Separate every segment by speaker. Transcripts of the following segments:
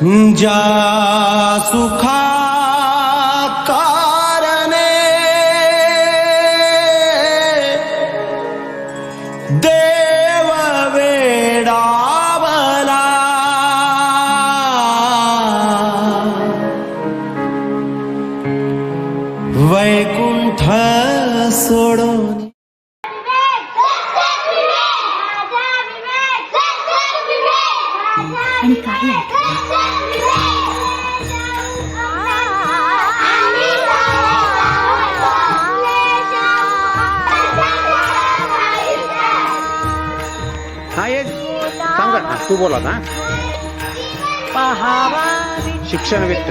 Speaker 1: जा सुखा कारणे देव वेडावला वैकुंठ सोडून
Speaker 2: आणि काही
Speaker 3: तू बोला ना. शिक्षण व्यक्त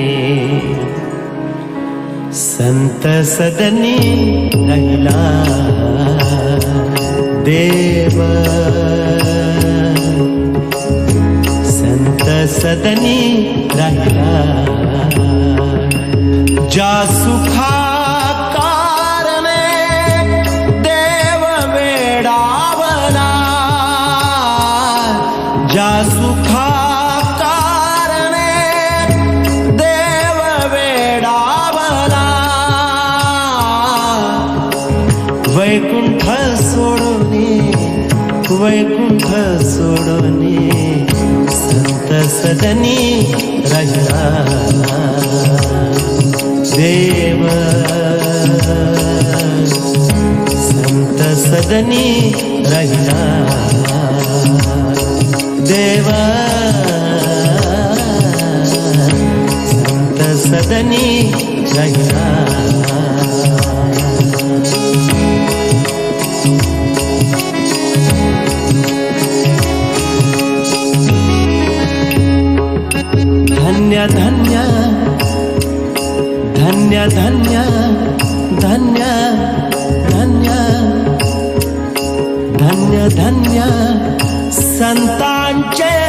Speaker 1: ಸಂತಸದಲ್ಲಿ ರೈಲಾ ದೇವ. ಸಂತಸದಲ್ಲಿ ರೈಲಾ ವೈಕುಂಠ ಸೋಡೋನಿ ಸಂತಸದನಿ ರಜಾ ದೇವ ಸಂತಸದನಿ ರಜಾ ದೇವ ಸಂತಸದನಿ ರಜಾ धन्य धन्य धन्य धन्य धन्य धन्य. संतांचे